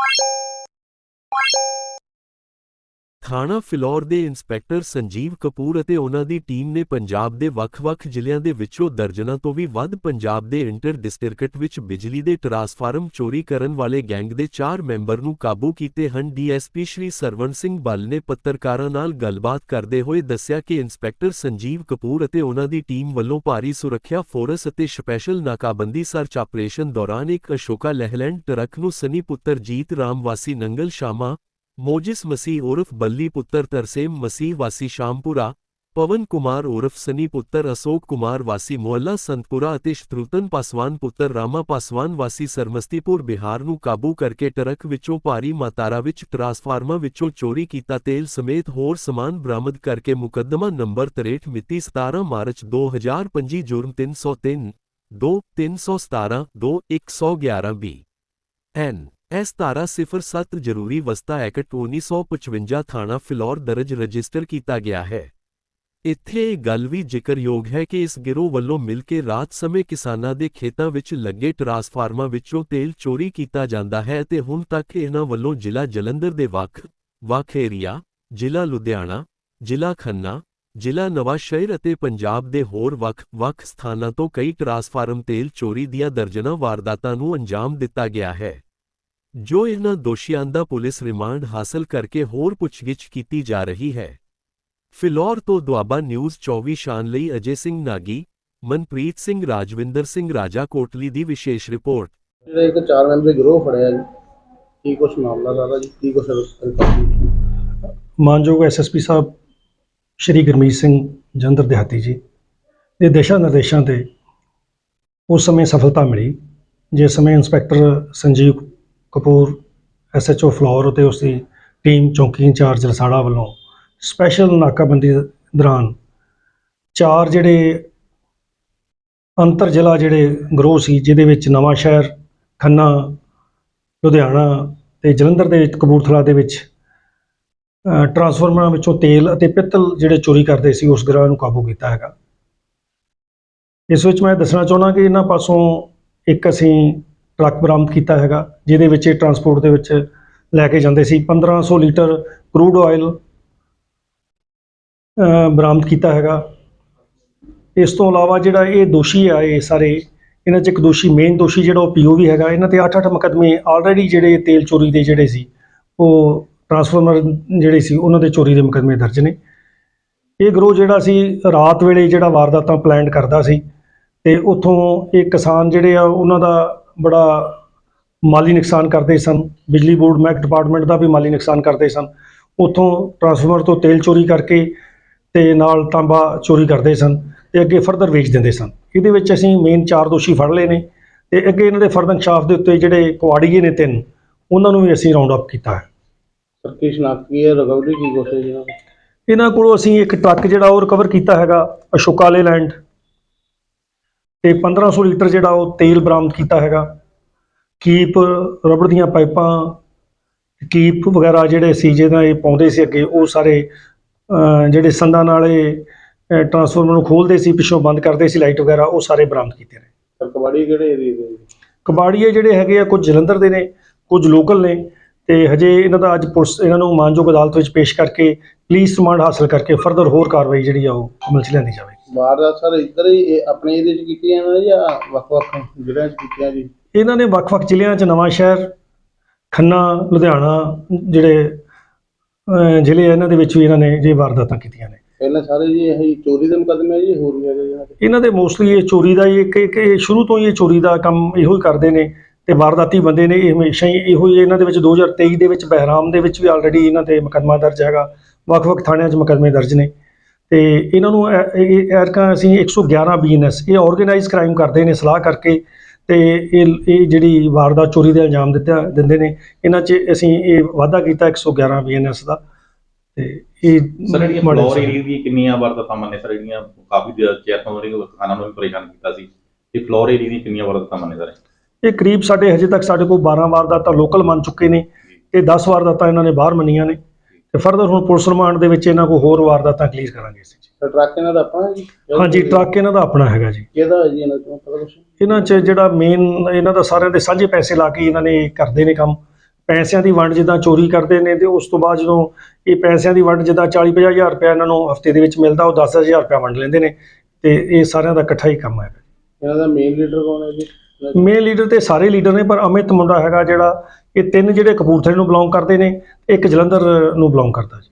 Thank you. ਥਾਣਾ ਫਿਲੌਰ ਦੇ inspector Sanjeev Kapoor ਅਤੇ ਉਹਨਾਂ ਦੀ ਟੀਮ ਨੇ ਪੰਜਾਬ ਦੇ ਵੱਖ-ਵੱਖ ਜ਼ਿਲ੍ਹਿਆਂ ਦੇ ਵਿੱਚੋਂ ਦਰਜਨਾਂ ਤੋਂ ਵੀ ਵੱਧ ਪੰਜਾਬ ਦੇ ਇੰਟਰ ਡਿਸਟ੍ਰਿਕਟ ਵਿੱਚ ਬਿਜਲੀ ਦੇ ਟਰਾਂਸਫਾਰਮ ਚੋਰੀ ਕਰਨ ਵਾਲੇ ਗੈਂਗ ਦੇ 4 ਮੈਂਬਰ ਨੂੰ ਕਾਬੂ ਕੀਤੇ ਹਨ। ਡੀਐਸਪੀ ਸ਼੍ਰੀ ਸਰਵਣ ਸਿੰਘ ਬੱਲ ਨੇ ਪੱਤਰਕਾਰਾਂ ਨਾਲ ਗੱਲਬਾਤ ਕਰਦੇ ਹੋਏ ਦੱਸਿਆ ਕਿ ਇੰਸਪੈਕਟਰ ਸੰਜੀਵ ਕਪੂਰ ਅਤੇ ਉਹਨਾਂ ਦੀ ਟੀਮ ਵੱਲੋਂ ਭਾਰੀ ਸੁਰੱਖਿਆ ਫੋਰਸ ਅਤੇ ਸਪੈਸ਼ਲ ਨਾਕਾਬੰਦੀ ਸਰਚ ਆਪਰੇਸ਼ਨ ਦੌਰਾਨ ਇੱਕ ਅਸ਼ੋਕਾ ਲਹਿਲੈਂਡ ਟਰੱਕ ਨੂੰ ਸਨੀ ਪੁੱਤਰ ਜੀਤ ਰਾਮ ਵਾਸੀ ਨੰਗਲ ਸ਼ਾਮਾ ਮੋਜਿਸ ਮਸੀਹ ਉਰਫ ਬੱਲੀ ਪੁੱਤਰ ਤਰਸੇਮ ਮਸੀਹ ਵਾਸੀ ਸ਼ਾਮਪੁਰਾ ਪਵਨ ਕੁਮਾਰ ਉਰਫ ਸਨੀ ਪੁੱਤਰ ਅਸ਼ੋਕ ਕੁਮਾਰ ਵਾਸੀ ਮੁਹੱਲਾ ਸੰਤਪੁਰਾ ਅਤੇ ਸ਼ਤਰੂਤਨ ਪਾਸਵਾਨ ਪੁੱਤਰ ਰਾਮਾ ਪਾਸਵਾਨ ਵਾਸੀ ਸਰਮਸਤੀਪੁਰ ਬਿਹਾਰ ਨੂੰ ਕਾਬੂ ਕਰਕੇ ਟਰੱਕ ਵਿੱਚੋਂ ਭਾਰੀ ਮਾਤਰਾ ਵਿੱਚ ਟਰਾਂਸਫਾਰਮਰ ਵਿੱਚੋਂ ਚੋਰੀ ਕੀਤਾ ਤੇਲ ਸਮੇਤ ਹੋਰ ਸਮਾਨ ਬਰਾਮਦ ਕਰਕੇ ਮੁਕੱਦਮਾ ਨੰਬਰ 63 ਮਿਤੀ 17 ਮਾਰਚ 2025 ਜੁਰਮ 303 2 317 2 111 ਬੀ ਐਨ ਐਸ ਧਾਰਾ 07 ਜ਼ਰੂਰੀ ਵਸਤਾ ਐਕਟ 1955 ਥਾਣਾ ਫਿਲੌਰ ਦਰਜ ਰਜਿਸਟਰ ਕੀਤਾ ਗਿਆ ਹੈ। ਇੱਥੇ ਇਹ ਗੱਲ ਵੀ ਜ਼ਿਕਰਯੋਗ ਹੈ ਕਿ ਇਸ ਗਿਰੋਹ ਵੱਲੋਂ ਮਿਲ ਕੇ ਰਾਤ ਸਮੇਂ ਕਿਸਾਨਾਂ ਦੇ ਖੇਤਾਂ ਵਿੱਚ ਲੱਗੇ ਟਰਾਂਸਫਾਰਮਾਂ ਵਿੱਚੋਂ ਤੇਲ ਚੋਰੀ ਕੀਤਾ ਜਾਂਦਾ ਹੈ ਤੇ ਹੁਣ ਤੱਕ ਇਹਨਾਂ ਵੱਲੋਂ ਜ਼ਿਲ੍ਹਾ ਜਲੰਧਰ ਦੇ ਵੱਖ ਵੱਖ ਏਰੀਆ, ਜ਼ਿਲ੍ਹਾ ਲੁਧਿਆਣਾ, ਜ਼ਿਲ੍ਹਾ ਖੰਨਾ, ਜ਼ਿਲ੍ਹਾ ਨਵਾਂਸ਼ਹਿਰ ਅਤੇ ਪੰਜਾਬ ਦੇ ਹੋਰ ਵੱਖ-ਵੱਖ ਸਥਾਨਾਂ ਤੋਂ ਕਈ ਟਰਾਂਸਫਾਰਮ ਤੇਲ ਚੋਰੀ ਦੀਆਂ ਦਰਜਨਾਂ ਵਾਰਦਾਤਾਂ ਨੂੰ ਅੰਜਾਮ ਦਿੱਤਾ ਗਿਆ ਹੈ। ਜੋ ਇਹਨਾਂ ਦੋਸ਼ੀਆਂ ਦਾ ਪੁਲਿਸ ਰਿਮਾਂਡ ਹਾਸਲ ਕਰਕੇ ਹੋਰ ਪੁੱਛਗਿੱਛ ਕੀਤੀ ਜਾ ਰਹੀ ਹੈ। ਫਿਲੌਰ ਤੋਂ ਦੁਆਬਾ ਨਿਊਜ਼ 24 ਸ਼ਾਨ ਲਈ ਅਜੇ ਸਿੰਘ ਨਾਗੀ ਮਨਪ੍ਰੀਤ ਸਿੰਘ ਰਾਜਵਿੰਦਰ ਸਿੰਘ ਰਾਜਾ ਕੋਟਲੀ ਦੀ ਵਿਸ਼ੇਸ਼ ਰਿਪੋਰਟ। ਜਿਹੜਾ ਇੱਕ ਚਾਰ ਮੈਂਬਰੀ ਗਰੋਹ ਫੜਿਆ ਜੀ ਕੀ ਕੁਛ ਮਾਮਲਾ ਦਾਦਾ ਜੀ ਕੀ ਕੁਛ ਮਾਨਯੋਗ ਐਸਐਸਪੀ ਸਾਹਿਬ ਸ਼੍ਰੀ ਗੁਰਮੀਤ ਸਿੰਘ ਜੰਦਰ ਦਿਹਾਤੀ ਜੀ ਦੇ ਦਿਸ਼ਾ ਨਿਰਦੇਸ਼ਾਂ ਤੇ ਉਸ ਸਮੇਂ ਸਫਲਤਾ ਮਿਲੀ ਜਿਸ ਸਮੇਂ ਇੰਸਪੈਕਟਰ ਸੰਜੀਵ ਕਪੂਰ ਐਸਐਚਓ ਫਲੋਰ ਅਤੇ ਉਸ ਦੀ ਟੀਮ ਚੌਂਕੀ ਇੰਚਾਰਜ ਰਸਾੜਾ ਵੱਲੋਂ ਸਪੈਸ਼ਲ ਨਾਕਾਬੰਦੀ ਦੌਰਾਨ ਚਾਰ ਜਿਹੜੇ ਅੰਤਰ ਜ਼ਿਲ੍ਹਾ ਜਿਹੜੇ ਗਰੋਹ ਸੀ ਜਿਹਦੇ ਵਿੱਚ ਨਵਾਂ ਸ਼ਹਿਰ ਖੰਨਾ ਲੁਧਿਆਣਾ ਤੇ ਜਲੰਧਰ ਦੇ ਵਿੱਚ ਕਪੂਰਥਲਾ ਦੇ ਵਿੱਚ ਅ, ਟਰਾਂਸਫਾਰਮਰਾਂ ਵਿੱਚੋਂ ਤੇਲ ਅਤੇ ਪਿੱਤਲ ਜਿਹੜੇ ਚੋਰੀ ਕਰਦੇ ਸੀ ਉਸ ਗਰੋਹ ਨੂੰ ਕਾਬੂ ਕੀਤਾ ਹੈਗਾ। ਇਸ ਵਿੱਚ ਮੈਂ ਦੱਸਣਾ ਚਾਹੁੰਦਾ ਕਿ ਇਹਨਾਂ ਪਾਸੋਂ ਇੱਕ ਅਸੀਂ ਟਰੱਕ ਬਰਾਮਦ ਕੀਤਾ ਹੈਗਾ, ਜਿਹਦੇ ਵਿੱਚ ਇਹ ਟਰਾਂਸਪੋਰਟ ਦੇ ਵਿੱਚ ਲੈ ਕੇ ਜਾਂਦੇ ਸੀ। 1500 ਲੀਟਰ ਕਰੂਡ ਆਇਲ ਬਰਾਮਦ ਕੀਤਾ ਹੈਗਾ। ਇਸ ਤੋਂ ਇਲਾਵਾ ਜਿਹੜਾ ਇਹ ਦੋਸ਼ੀ ਆ, ਇਹ ਸਾਰੇ, ਇਹਨਾਂ 'ਚ ਇੱਕ ਦੋਸ਼ੀ ਮੇਨ ਦੋਸ਼ੀ ਜਿਹੜਾ ਉਹ ਪੀਓਵੀ ਹੈਗਾ, ਇਹਨਾਂ ਤੇ 8-8 ਮੁਕੱਦਮੇ ਆਲਰੇਡੀ ਜਿਹੜੇ ਤੇਲ ਚੋਰੀ ਦੇ ਜਿਹੜੇ ਸੀ, ਉਹ ਟਰਾਂਸਫਾਰਮਰ ਜਿਹੜੇ ਸੀ, ਉਹਨਾਂ ਦੇ ਚੋਰੀ ਦੇ ਮੁਕੱਦਮੇ ਦਰਜ ਨੇ। ਇਹ ਗਰੋਹ ਜਿਹੜਾ ਸੀ, ਰਾਤ ਵੇਲੇ ਜਿਹੜਾ ਵਾਰਦਾਤਾਂ ਪਲਾਨ ਕਰਦਾ ਸੀ, ਤੇ ਉੱਥੋਂ ਇਹ ਕਿਸਾਨ ਜਿਹੜੇ ਆ, ਉਹਨਾਂ ਦਾ ਬੜਾ ਮਾਲੀ ਨੁਕਸਾਨ ਕਰਦੇ ਸਨ। ਬਿਜਲੀ ਬੋਰਡ ਮਹਿਕ ਡਿਪਾਰਟਮੈਂਟ ਦਾ ਵੀ ਮਾਲੀ ਨੁਕਸਾਨ ਕਰਦੇ ਸਨ। ਉੱਥੋਂ ਟਰਾਂਸਫਾਰਮਰ ਤੋਂ ਤੇਲ ਚੋਰੀ ਕਰਕੇ ਤੇ ਨਾਲ ਤਾਂਬਾ ਚੋਰੀ ਕਰਦੇ ਸਨ ਤੇ ਅੱਗੇ ਫਰਦਰ ਵੇਚ ਦਿੰਦੇ ਸਨ। ਇਹਦੇ ਵਿੱਚ ਅਸੀਂ ਮੇਨ ਚਾਰ ਦੋਸ਼ੀ ਫੜ ਲਏ ਨੇ ਤੇ ਅੱਗੇ ਇਹਨਾਂ ਦੇ ਫਰਦਰ ਇਨਕਸ਼ਾਫ ਦੇ ਉੱਤੇ ਜਿਹੜੇ ਕੁਆੜੀਏ ਨੇ ਤਿੰਨ ਉਹਨਾਂ ਨੂੰ ਵੀ ਅਸੀਂ ਰਾਉਂਡ ਅਪ ਕੀਤਾ ਹੈ। ਸਰ ਕੀ ਸ਼ਨਾਖਤ ਕੀ ਹੈ? ਰਿਕਵਰੀ ਕੀ ਜੀ ਇਹਨਾਂ ਕੋਲੋਂ ਅਸੀਂ ਇੱਕ ਟਰੱਕ ਜਿਹੜਾ ਉਹ ਰਿਕਵਰ ਕੀਤਾ ਹੈਗਾ ਅਸ਼ੋਕਾ ਲੇਲੈਂਡ ਤੇ 1500 ਲੀਟਰ ਜਿਹੜਾ ਉਹ ਤੇਲ ਬਰਾਮਦ ਕੀਤਾ ਹੈਗਾ। ਕੀਪ ਰਬੜ ਦੀਆਂ ਪਾਈਪਾਂ ਕੀਪ ਵਗੈਰਾ ਜਿਹੜੇ ਸੀ ਜਿਹਦਾ ਇਹ ਪਾਉਂਦੇ ਸੀ ਅੱਗੇ ਉਹ ਸਾਰੇ ਜਿਹੜੇ ਸੰਦਾਂ ਨਾਲ ਟਰਾਂਸਫਾਰਮਰ ਨੂੰ ਖੋਲਦੇ ਸੀ ਪਿੱਛੋਂ ਬੰਦ ਕਰਦੇ ਸੀ ਲਾਈਟ ਵਗੈਰਾ ਉਹ ਸਾਰੇ ਬਰਾਮਦ ਕੀਤੇ ਨੇ। ਕਬਾੜੀ ਕਿਹੜੇ ਏਰੀਏ ਦੇ? ਕਬਾੜੀਏ ਜਿਹੜੇ ਹੈਗੇ ਆ ਕੁਝ ਜਲੰਧਰ ਦੇ ਨੇ ਕੁਝ ਲੋਕਲ ਨੇ ਤੇ ਹਜੇ ਇਹਨਾਂ ਦਾ ਅੱਜ ਪੁਲਿਸ ਇਹਨਾਂ ਨੂੰ ਮਾਨਯੋਗ ਅਦਾਲਤ ਵਿੱਚ ਪੇਸ਼ ਕਰਕੇ ਪੁਲਿਸ ਰਿਮਾਂਡ ਹਾਸਲ ਕਰਕੇ ਫਰਦਰ ਹੋਰ ਕਾਰਵਾਈ ਜਿਹੜੀ ਆ ਉਹ ਅਮਲ 'ਚ ਲਿਆਂਦੀ ਜਾਵੇਗੀ। ਵਾਰਦਾਤ ਸਰ ਇੱਧਰ ਹੀ ਇਹ ਆਪਣੇ ਏਰੀਏ 'ਚ ਕੀਤੀਆਂ ਨੇ ਜਾਂ ਵੱਖ-ਵੱਖ ਜ਼ਿਲ੍ਹਿਆਂ 'ਚ ਕੀਤੀਆਂ ਜੀ? ਇਹਨਾਂ ਨੇ ਵੱਖ-ਵੱਖ ਜ਼ਿਲ੍ਹਿਆਂ 'ਚ ਨਵਾਂ ਸ਼ਹਿਰ ਖੰਨਾ ਲੁਧਿਆਣਾ ਜਿਹੜੇ ਅਹ, ਜ਼ਿਲ੍ਹੇ ਆ ਇਹਨਾਂ ਦੇ ਵਿੱਚ ਵੀ ਇਹਨਾਂ ਨੇ ਜੇ ਵਾਰਦਾਤਾਂ ਕੀਤੀਆਂ ਨੇ। ਪਹਿਲਾਂ ਸਾਰੇ ਜੀ ਇਹ ਚੋਰੀ ਦੇ ਮੁਕੱਦਮੇ ਜੀ ਹੋਰ ਵੀ ਹੈਗੇ ਜੀ ਇਹਨਾਂ ਦੇ? ਇਹਨਾਂ ਦੇ ਮੋਸਟਲੀ ਇਹ ਚੋਰੀ ਦਾ ਹੀ ਇੱਕ ਇੱਕ ਇਹ ਸ਼ੁਰੂ ਤੋਂ ਹੀ ਇਹ ਚੋਰੀ ਦਾ ਕੰਮ ਇਹੋ ਹੀ ਕਰਦੇ ਨੇ ਤੇ ਵਾਰਦਾਤੀ ਬੰਦੇ ਨੇ ਇਹ ਹਮੇਸ਼ਾ ਹੀ ਇਹੋ ਹੀ ਇਹਨਾਂ ਦੇ ਵਿੱਚ 2023 ਦੇ ਵਿੱਚ ਬਹਿਰਾਮ ਦੇ ਵਿੱਚ ਵੀ ਆਲਰੇਡੀ ਇਹਨਾਂ ਤੇ ਮੁਕੱਦਮਾ ਦਰਜ ਹੈਗਾ। ਵੱਖ-ਵੱਖ ਥਾਣਿਆਂ 'ਚ ਮੁਕੱਦਮੇ ਦਰਜ ਨੇ। ਤੇ ਇਹਨਾਂ ਨੂੰ ਇਹ ਐਰਕਾ ਅਸੀਂ 111 ਬੀਐਨਐਸ ਇਹ ਆਰਗੇਨਾਈਜ਼ ਕ੍ਰਾਈਮ ਕਰਦੇ ਨੇ ਸਲਾਹ ਕਰਕੇ ਤੇ ਇਹ ਇਹ ਜਿਹੜੀ ਵਾਰਦਾਤ ਚੋਰੀ ਦੇ ਇਲਜ਼ਾਮ ਦਿੱਤਾ ਦਿੰਦੇ ਨੇ ਇਹਨਾਂ 'ਚ ਅਸੀਂ ਇਹ ਵਾਅਦਾ ਕੀਤਾ 111 ਬੀਐਨਐਸ ਦਾ ਤੇ ਇਹ ਸਰ ਜਿਹੜੀਆਂ ਫਲੋਰ ਸੀ। ਏਰੀਆ ਦੀ ਕਿੰਨੀਆਂ ਵਾਰਦਾਤਾਂ ਮੰਨੇ ਸਰ? ਜਿਹੜੀਆਂ ਕਾਫੀ ਦੇਰ ਚਿਰ ਤੋਂ ਜਿਹੜੀਆਂ ਕਿਸਾਨਾਂ ਨੂੰ ਵੀ ਪਰੇਸ਼ਾਨ ਕੀਤਾ ਸੀ। ਤੇ ਫਲੋਰ ਏਰੀਆ ਦੀ ਕਿੰਨੀਆਂ ਵਾਰਦਾਤਾਂ ਮੰਨੇ ਸਰ? ਇਹ ਕਰੀਬ ਸਾਡੇ ਹਜੇ ਤੱਕ ਸਾਡੇ ਕੋਲ 12 ਵਾਰਦਾਤਾਂ ਲੋਕਲ ਮੰਨ ਚੁੱਕੇ ਨੇ ਤੇ 10 ਵਾਰਦਾਤਾਂ ਇਹਨਾਂ ਨੇ ਬਾਹਰ ਮੰਨੀਆਂ ਨੇ। ਤੇ ਫਰਦਰ ਹੁਣ ਪੁਲਿਸ ਰਿਮਾਂਡ ਦੇ ਵਿੱਚ ਇਹਨਾਂ ਕੋਲ ਹੋਰ ਵਾਰਦਾਤਾਂ ਕਲੀਅਰ ਕਰਾਂਗੇ ਅਸੀਂ ਜੀ। ਸਰ ਟਰੱਕ ਇਹਨਾਂ ਦਾ ਆਪਣਾ ਹੈ ਜੀ? ਹਾਂਜੀ ਟਰੱਕ ਇਹਨਾਂ ਦਾ ਆਪਣਾ ਹੈਗਾ ਜੀ। ਕਿਹਦਾ ਹੈ ਜੀ ਇਹਨਾਂ ਤੋਂ ਪਤਾ ਕੁਛ? ਇਹਨਾਂ 'ਚ ਜਿਹੜਾ ਮੇਨ ਇਹਨਾਂ ਦਾ ਸਾਰਿਆਂ ਦੇ ਸਾਂਝੇ ਪੈਸੇ ਲਾ ਕੇ ਇਹਨਾਂ ਨੇ ਕਰਦੇ ਨੇ ਕੰਮ। ਪੈਸਿਆਂ ਦੀ ਵੰਡ ਜਿੱਦਾਂ ਚੋਰੀ ਕਰਦੇ ਨੇ ਤੇ ਉਸ ਤੋਂ ਬਾਅਦ ਜਦੋਂ ਇਹ ਪੈਸਿਆਂ ਦੀ ਵੰਡ ਜਿੱਦਾਂ 40 50 ਹਜ਼ਾਰ ਰੁਪਇਆ ਇਹਨਾਂ ਨੂੰ ਹਫ਼ਤੇ ਦੇ ਵਿੱਚ ਮਿਲਦਾ ਉਹ 10 ਹਜ਼ਾਰ ਰੁਪਇਆ ਵੰਡ ਲੈਂਦੇ ਨੇ ਤੇ ਇਹ ਸਾਰਿਆਂ ਦਾ ਇਕੱਠਾ ਹੀ ਕੰਮ ਹੈ। ਇਹਨਾਂ ਦਾ ਮੇਨ ਲੀਡਰ ਕੌਣ ਹੈ ਜੀ? ਮੇਨ ਲੀਡਰ ਤੇ ਸਾਰੇ ਲੀਡਰ ਨੇ, ਪਰ ਅਮਿਤ ਮੁੰਡਾ ਹੈਗਾ ਜਿਹੜਾ ਇਹ ਤਿੰਨ ਜਿਹੜੇ ਕਪੂਰਥਲੇ ਨੂੰ ਬਿਲੋਂਗ ਕਰਦੇ ਨੇ, ਇੱਕ ਜਲੰਧਰ ਨੂੰ ਬਿਲੋਂਗ ਕਰਦਾ ਜੀ।